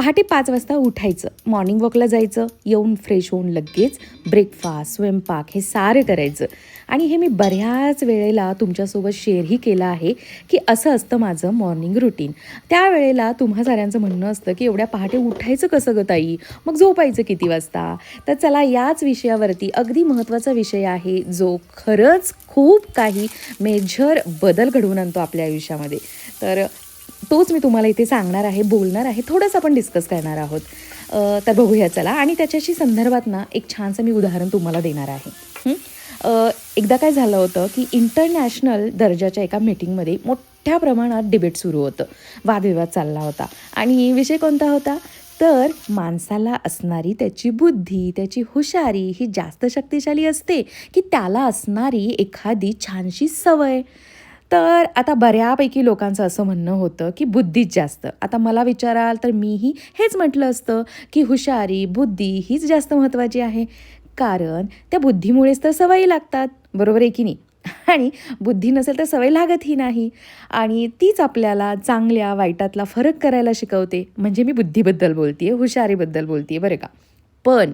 पहाटे पाच वाजता उठायचं. मॉर्निंग वॉकला जायचं. येऊन फ्रेश होऊन लगेच ब्रेकफास्ट स्वयंपाक हे सारे करायचं. आणि हे मी बऱ्याच वेळेला तुमच्यासोबत शेअरही केलं आहे की असं असतं माझं मॉर्निंग रुटीन त्यावेळेला तुम्हा साऱ्यांचं म्हणणं असतं की एवढ्या पहाटे उठायचं कसं गं ताई? मग झोपायचं किती वाजता? तर चला याच विषयावरती अगदी महत्त्वाचा विषय आहे जो खरंच खूप काही मेजर बदल घडवून आणतो आपल्या आयुष्यामध्ये. तर तोच मी तुम्हाला इथे सांगणार आहे बोलणार आहे थोडंसं आपण डिस्कस करणार आहोत. तर बघूया चला. आणि त्याच्याशी संदर्भात ना एक छानसं मी उदाहरण तुम्हाला देणार आहे. एकदा काय झालं होतं की इंटरनॅशनल दर्जाच्या एका मीटिंगमध्ये मोठ्या प्रमाणात डिबेट सुरू होतं. वादविवाद चालला होता. आणि विषय कोणता होता? तर माणसाला असणारी त्याची बुद्धी त्याची हुशारी ही जास्त शक्तिशाली असते की त्याला असणारी एखादी छानशी सवय. तर आता बऱ्यापैकी लोकांचं असं म्हणणं होतं की बुद्धीच जास्त. आता मला विचाराल तर मीही हेच म्हटलं असतं की हुशारी बुद्धी हीच जास्त महत्त्वाची आहे. कारण त्या बुद्धीमुळेच तर सवयी लागतात. बरोबर आहे की नाही? आणि बुद्धी नसेल तर सवय लागतही नाही. आणि तीच आपल्याला चांगल्या वाईटातला फरक करायला शिकवते. म्हणजे मी बुद्धीबद्दल बोलते आहे हुशारीबद्दल बोलते आहे बरं का? पण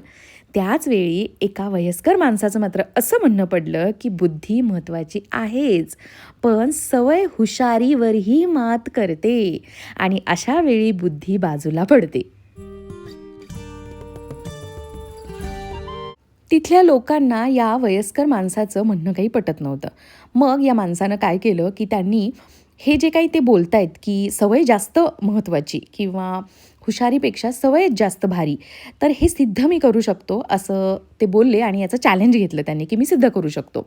त्याचवेळी एका वयस्कर माणसाचं मात्र असं म्हणणं पडलं की बुद्धी महत्त्वाची आहेच पण सवय हुशारीवरही मात करते आणि अशा वेळी बुद्धी बाजूला पडते. तिथल्या लोकांना या वयस्कर माणसाचं म्हणणं काही पटत नव्हतं. मग या माणसानं काय केलं की त्यांनी हे जे काही ते बोलतायत की सवय जास्त महत्त्वाची किंवा हुशारीपेक्षा सवयच जास्त भारी. तर हे सिद्ध मी करू शकतो असं ते बोलले आणि याचं चॅलेंज घेतलं त्यांनी की मी सिद्ध करू शकतो.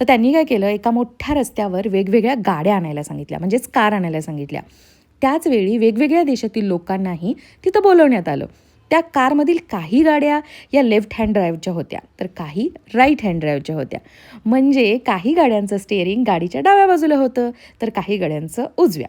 तर त्यांनी काय केलं एका मोठ्या रस्त्यावर वेगवेगळ्या गाड्या आणायला सांगितल्या म्हणजेच कार आणायला सांगितल्या. त्याचवेळी वेगवेगळ्या देशातील लोकांनाही तिथं बोलवण्यात आलं. त्या कारमधील काही गाड्या या लेफ्ट हँड ड्राईव्हच्या होत्या तर काही राईट हँड ड्राईव्हच्या होत्या. म्हणजे काही गाड्यांचं स्टेअरिंग गाडीच्या डाव्या बाजूला होतं तर काही गाड्यांचं उजव्या.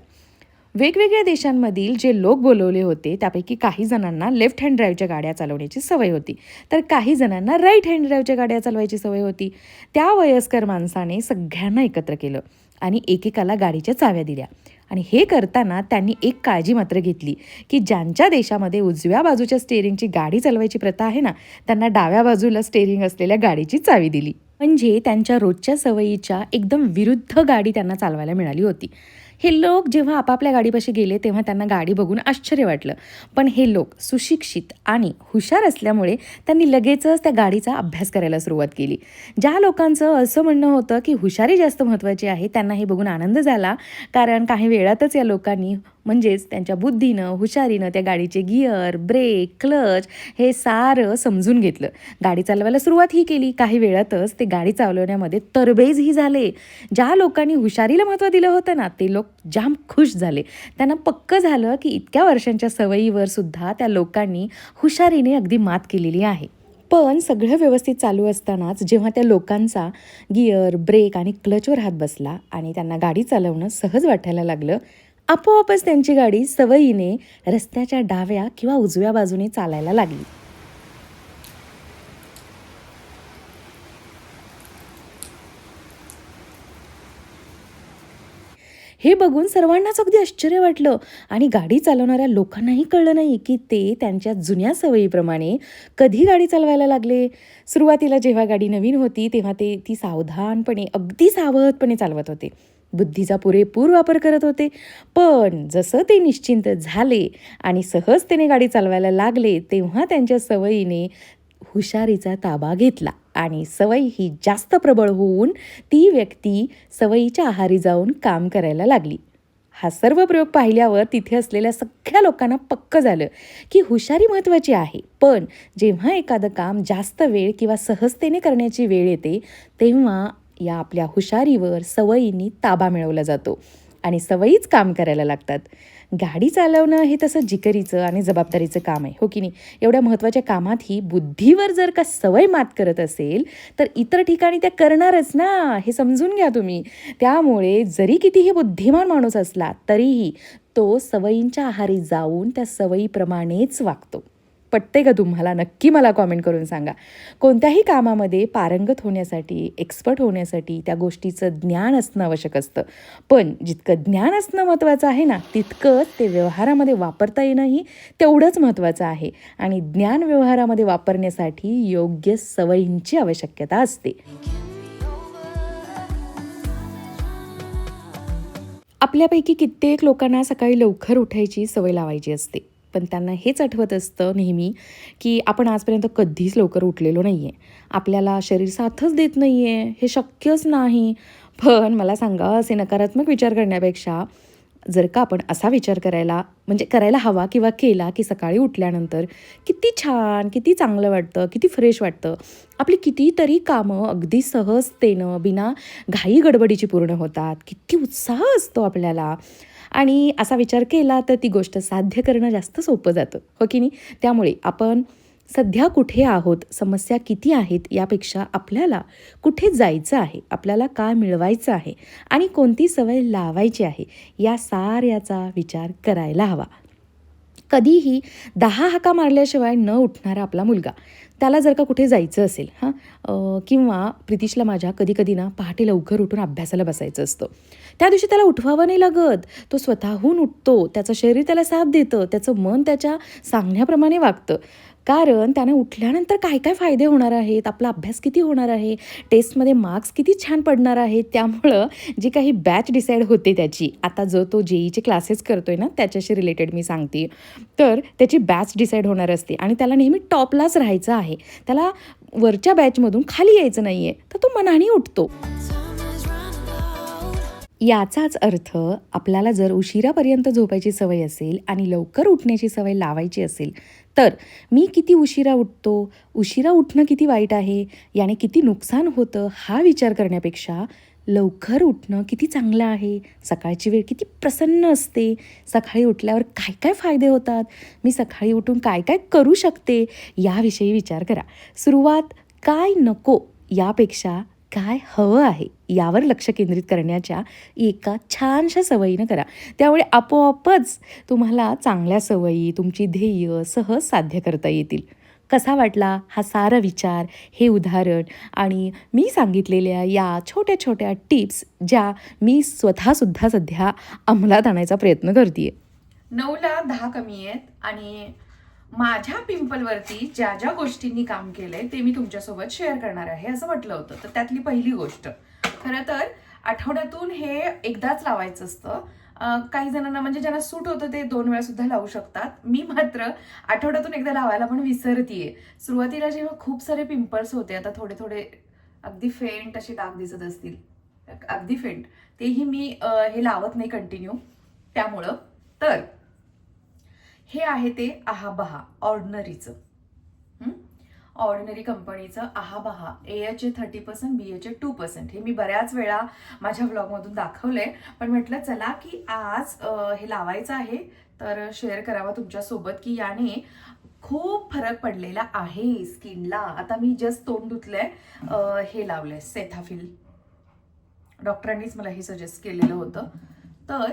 वेगवेगळ्या देशांमधील जे लोक बोलवले होते त्यापैकी काही जणांना लेफ्ट हँड ड्राईव्हच्या गाड्या चालवण्याची सवय होती. तर काही जणांना राईट हँड ड्राईव्हच्या गाड्या चालवायची सवय होती. त्या वयस्कर माणसाने सगळ्यांना एकत्र केलं आणि एकेकाला गाडीच्या चाव्या दिल्या. आणि हे करताना त्यांनी एक काळजी मात्र घेतली की ज्यांच्या देशामध्ये उजव्या बाजूच्या स्टेअरिंगची गाडी चालवायची प्रथा आहे ना त्यांना डाव्या बाजूला स्टेअरिंग असलेल्या गाडीची चावी दिली. म्हणजे त्यांच्या रोजच्या सवयीच्या एकदम विरुद्ध गाडी त्यांना चालवायला मिळाली होती. हे लोक जेव्हा आपापल्या गाडीपाशी गेले तेव्हा त्यांना गाडी बघून आश्चर्य वाटलं. पण हे लोक सुशिक्षित आणि हुशार असल्यामुळे त्यांनी लगेचच त्या गाडीचा अभ्यास करायला सुरुवात केली. ज्या लोकांचं असं म्हणणं होतं की हुशारी जास्त महत्त्वाची आहे त्यांना हे बघून आनंद झाला. कारण काही वेळातच या लोकांनी म्हणजेच त्यांच्या बुद्धीनं हुशारीनं त्या गाडीचे गिअर ब्रेक क्लच हे सारं समजून घेतलं. गाडी चालवायला सुरुवात ही केली. काही वेळातच ते गाडी चालवण्यामध्ये तरबेजही झाले. ज्या लोकांनी हुशारीला महत्त्व दिलं होतं ना ते लोक जाम खुश झाले. त्यांना पक्क झालं की इतक्या वर्षांच्या सवयीवर सुद्धा त्या लोकांनी हुशारीने अगदी मात केलेली आहे. पण सगळं व्यवस्थित चालू असतानाच जेव्हा त्या लोकांचा गिअर ब्रेक आणि क्लचवर हात बसला आणि त्यांना गाडी चालवणं सहज वाटायला लागलं आपोआपच त्यांची गाडी सवयीने रस्त्याच्या डाव्या किंवा उजव्या बाजूने चालायला लागली. हे बघून सर्वांनाच अगदी आश्चर्य वाटलं आणि गाडी चालवणाऱ्या लोकांनाही कळलं नाही की ते त्यांच्या जुन्या सवयीप्रमाणे कधी गाडी चालवायला लागले. सुरुवातीला जेव्हा गाडी नवीन होती तेव्हा ते ती सावधानपणे अगदी सावधपणे चालवत होते. बुद्धीचा पुरेपूर वापर करत होते. पण जसं ते निश्चिंत झाले आणि सहजतेने गाडी चालवायला लागले तेव्हा त्यांच्या सवयीने हुशारीचा ताबा घेतला आणि सवय ही जास्त प्रबळ होऊन ती व्यक्ती सवयीच्या आहारी जाऊन काम करायला लागली. हा सर्व प्रयोग पाहिल्यावर तिथे असलेल्या सगळ्या लोकांना पक्क झालं की हुशारी महत्त्वाची आहे. पण जेव्हा एखादं काम जास्त वेळ किंवा सहजतेने करण्याची वेळ येते तेव्हा या आपल्या हुशारीवर सवयींनी ताबा मिळवला जातो आणि सवयीच काम करायला लागतात. गाडी चालवणं हे तसं जिकरीचं आणि जबाबदारीचं काम आहे हो की नाही? एवढ्या महत्त्वाच्या कामातही बुद्धीवर जर का सवय मात करत असेल तर इतर ठिकाणी त्या करणारच ना हे समजून घ्या तुम्ही. त्यामुळे जरी कितीही बुद्धिमान माणूस असला तरीही तो सवयींच्या आहारी जाऊन त्या सवयीप्रमाणेच वागतो. पटते का तुम्हाला? नक्की मला कॉमेंट करून सांगा. कोणत्याही कामामध्ये पारंगत होण्यासाठी एक्सपर्ट होण्यासाठी त्या गोष्टीचं ज्ञान असणं आवश्यक असतं. पण जितकं ज्ञान असणं महत्त्वाचं आहे ना तितकंच ते व्यवहारामध्ये वापरता येणंही तेवढंच महत्त्वाचं आहे. आणि ज्ञान व्यवहारामध्ये वापरण्यासाठी योग्य सवयींची आवश्यकता असते. आपल्यापैकी कित्येक लोकांना सकाळी लवकर उठायची सवय लावायची असते. पण त्यांना हेच आठवत असतं नेहमी की आपण आजपर्यंत कधीच लवकर उठलेलो नाही आहे आपल्याला शरीर साथच देत नाही आहे हे शक्यच नाही. पण मला सांगा असे नकारात्मक विचार करण्यापेक्षा जर का आपण असा विचार करायला म्हणजे करायला हवा किंवा केला की सकाळी उठल्यानंतर किती छान किती चांगलं वाटतं किती फ्रेश वाटतं. आपली कितीतरी कामं अगदी सहजतेनं बिना घाई गडबडीची पूर्ण होतात. किती उत्साह असतो आपल्याला. आणि असा विचार केला तर ती गोष्ट साध्य करणं जास्त सोपं जातं. हो की नाही? त्यामुळे आपण सध्या कुठे आहोत? समस्या किती आहेत? यापेक्षा आपल्याला कुठे जायचं आहे? आपल्याला काय मिळवायचं आहे? आणि कोणती सवय लावायची आहे? या साऱ्याचा विचार करायला हवा. कधीही दहा हाका मारल्याशिवाय न उठणारा आपला मुलगा. त्याला जर का कुठे जायचं असेल हां किंवा प्रितिशला माझ्या कधी कधी ना पहाटे लवकर उठून अभ्यासाला बसायचं असतं. त्या दिवशी त्याला उठवावं नाही लागत. तो स्वतःहून उठतो त्याचं शरीर त्याला साथ देतं त्याचं मन त्याच्या सांगण्याप्रमाणे वागतं. कारण त्याने उठल्यानंतर काय काय फायदे होणार आहेत? आपला अभ्यास किती होणार आहे? टेस्टमध्ये मार्क्स किती छान पडणार आहेत? त्यामुळं जी काही बॅच डिसाईड होते त्याची आता जो तो जेईचे क्लासेस करतोय ना त्याच्याशी रिलेटेड मी सांगते. तर त्याची बॅच डिसाईड होणार असते आणि त्याला नेहमी टॉपलाच राहायचं आहे. त्याला वरच्या बॅचमधून खाली यायचं नाही आहे तर तो मनाने उठतो. याचाच अर्थ आपल्याला जर उशिरापर्यंत झोपायची सवय असेल आणि लवकर उठण्याची सवय लावायची असेल तर मी किती उशिरा उठतो? उशिरा उठणं किती वाईट आहे? याने किती नुकसान होतं? हा विचार करण्यापेक्षा लवकर उठणं किती चांगलं आहे? सकाळची वेळ किती प्रसन्न असते? सकाळी उठल्यावर काय काय फायदे होतात? मी सकाळी उठून काय काय करू शकते? याविषयी विचार करा. सुरुवात काय नको यापेक्षा काय हवं आहे यावर लक्ष केंद्रित करण्याच्या एका छानशा सवयीनं करा. त्यामुळे आपोआपच तुम्हाला चांगल्या सवयी तुमची ध्येय सहज साध्य करता येतील. कसा वाटला हा सारा विचार हे उदाहरण? आणि मी सांगितलेल्या या छोट्या छोट्या टिप्स ज्या मी स्वतःसुद्धा सध्या अंमलात आणायचा प्रयत्न करते नऊला दहा कमी आहेत आणि माझ्या पिंपलवरती ज्या ज्या गोष्टींनी काम केलंय ते मी तुमच्यासोबत शेअर करणार आहे असं म्हटलं होतं. तर त्यातली पहिली गोष्ट. खरं तर आठवड्यातून हे एकदाच लावायचं असतं. काही जणांना म्हणजे ज्यांना सूट होतं ते दोन वेळा सुद्धा लावू शकतात. मी मात्र आठवड्यातून एकदा लावायला पण विसरतीये. सुरुवातीला जेव्हा खूप सारे पिंपल्स होते आता थोडे थोडे अगदी फेंट असे डाग दिसत असतील. अगदी फेंट तेही मी हे लावत नाही कंटिन्यू त्यामुळं. तर हे आहे ते आहाबहा ऑर्डनरीचं ऑर्डिनरी कंपनीचं आहाबहा A H A thirty percent B H A two percent हे मी बऱ्याच वेळा माझ्या ब्लॉगमधून दाखवलंय. पण म्हटलं चला की आज हे लावायचं आहे तर शेअर करावा तुमच्यासोबत की याने खूप फरक पडलेला आहे स्किनला आता मी जस्ट तोंड धुतलंय हे लावलंय सेथाफिल डॉक्टरांनीच मला हे सजेस्ट केलेलं होतं. तर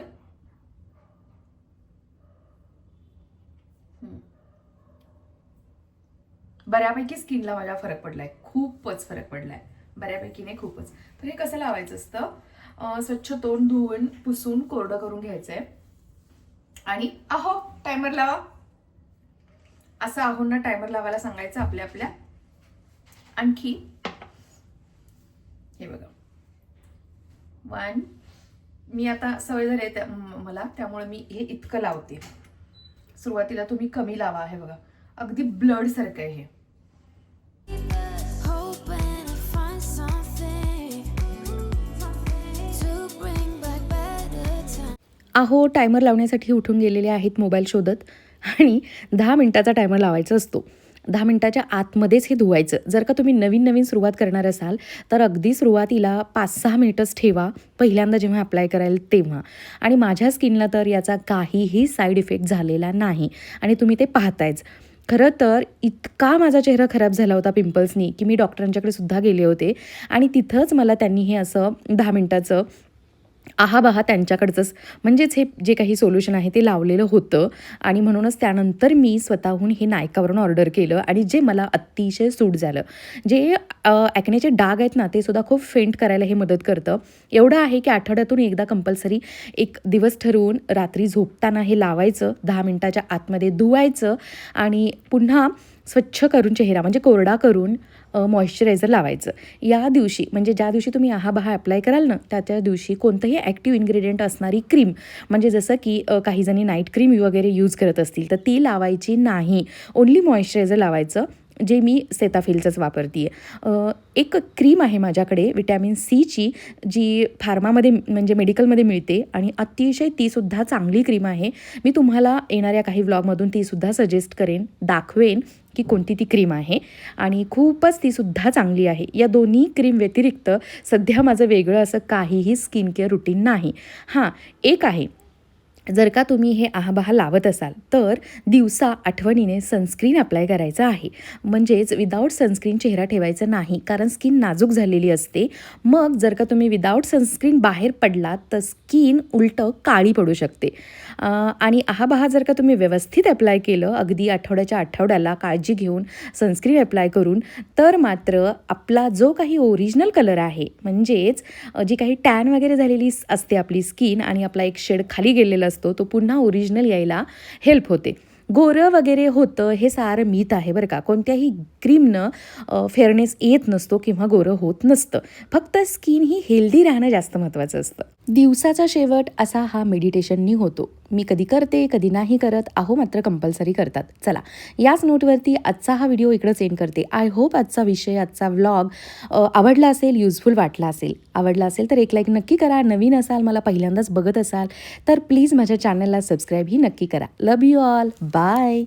बऱ्यापैकी स्किनला माझ्या फरक पडलाय. खूपच फरक पडलाय. बऱ्यापैकी नाही खूपच. तर हे कसं लावायचं असतं? स्वच्छ तोंड धुवून पुसून कोरडं करून घ्यायचंय. आणि अहो टायमर लावा. असं आहोंना टायमर लावायला सांगायचं आपल्या आपल्या. आणखी. हे बघा. वन मी आता सवय झाली आहे त्या- मला. त्यामुळे मी हे इतकं लावते. सुरुवातीला तुम्ही कमी लावा हे बघा. अगदी ब्लड सारखं आहे हे. अहो टायमर लावण्यासाठी उठून गेलेले आहेत मोबाईल शोधत. आणि दहा मिनटाचा टायमर लावायचा असतो. दहा मिनटाच्या आतमध्येच हे धुवायचं. जर का तुम्ही नवीन नवीन सुरुवात करणार असाल तर अगदी सुरुवातीला पाच सहा मिनिटच ठेवा पहिल्यांदा जेव्हा अप्लाय कराल तेव्हा. आणि माझ्या स्किनला तर याचा काहीही साईड इफेक्ट झालेला नाही. आणि तुम्ही ते पाहतायच. खरं तर इतका माझा चेहरा खराब झाला होता पिंपल्सनी की मी डॉक्टरांच्याकडे सुद्धा गेले होते. आणि तिथंच मला त्यांनी हे असं दहा मिनटाचं आहाबहा त्यांच्याकडचंच. म्हणजेच हे जे काही सोल्युशन आहे ते लावलेलं होतं. आणि म्हणूनच त्यानंतर मी स्वतःहून हे नायकावरून ऑर्डर केलं आणि जे मला अतिशय सूट झालं. जे ॲक्नेचे डाग आहेत ना ते सुद्धा खूप फेंट करायला हे मदत करतं. एवढं आहे की आठवड्यातून एकदा कंपल्सरी एक दिवस ठरवून रात्री झोपताना हे लावायचं दहा मिनटाच्या आतमध्ये धुवायचं आणि पुन्हा स्वच्छ करून चेहरा म्हणजे कोरडा करून मॉइश्चरायझर लावायचं. या दिवशी म्हणजे ज्या दिवशी तुम्ही आहाबहा अप्लाय कराल ना त्या त्या दिवशी कोणतंही ॲक्टिव्ह इन्ग्रेडियंट असणारी क्रीम म्हणजे जसं की काही जणी नाईट क्रीम वगैरे यूज करत असतील तर ती लावायची नाही. ओन्ली मॉइश्चरायझर लावायचं जे मी सेताफिलचंच वापरते आहे एक क्रीम आहे माझ्याकडे विटॅमिन सीची जी फार्मामध्ये म्हणजे मेडिकलमध्ये मिळते आणि अतिशय तीसुद्धा चांगली क्रीम आहे. मी तुम्हाला येणाऱ्या काही व्लॉगमधून तीसुद्धा सजेस्ट करेन दाखवेन. की कोणती ती क्रीम आहे. आणि खूपच तीसुद्धा चांगली आहे. या दोन्ही क्रीम व्यतिरिक्त सध्या माझं वेगळं असं काहीही स्किन केअर रुटीन नाही. हां एक आहे जर का तुम्ही हे आहाबहा लावत असाल तर दिवसा आठवणीने सनस्क्रीन अप्लाय करायचा आहे. म्हणजेच विदाऊट सनस्क्रीन चेहरा ठेवायचा नाही कारण स्किन नाजूक झालेली असते. मग जर का तुम्ही विदाऊट सनस्क्रीन बाहेर पडलात तर स्किन उलटं काळी पडू शकते. आणि आहाबहा जर का तुम्ही व्यवस्थित अप्लाय केलं अगदी आठवड्याच्या आठवड्याला काळजी घेऊन सनस्क्रीन अप्लाय करून तर मात्र आपला जो काही ओरिजिनल कलर आहे म्हणजेच जी काही टॅन वगैरे झालेली असते आपली स्किन आणि आपला एक शेड खाली गेलेला असतो तो पुन्हा ओरिजिनल यायला हेल्प होते. गोरं वगैरे होतं हे सारं मीत आहे बरं का. कोणत्याही क्रीमनं फेअरनेस येत नसतो किंवा गोरं होत नसतं. फक्त स्किन ही हेल्दी राहणं जास्त महत्त्वाचं असतं. दिवसाचा शेवट असा हा मेडिटेशननी होतो. मी कधी करते कधी नाही करत आहो मात्र कंपल्सरी करतात. चला याच नोटवरती आजचा हा व्हिडिओ इकडंच एंड करते. आय होप आजचा विषय आजचा व्लॉग आवडला असेल युजफुल वाटला असेल. आवडला असेल तर एक लाईक नक्की करा. नवीन असाल मला पहिल्यांदाच बघत असाल तर प्लीज माझ्या चॅनलला सबस्क्राईबही नक्की करा. Love you all bye Bye.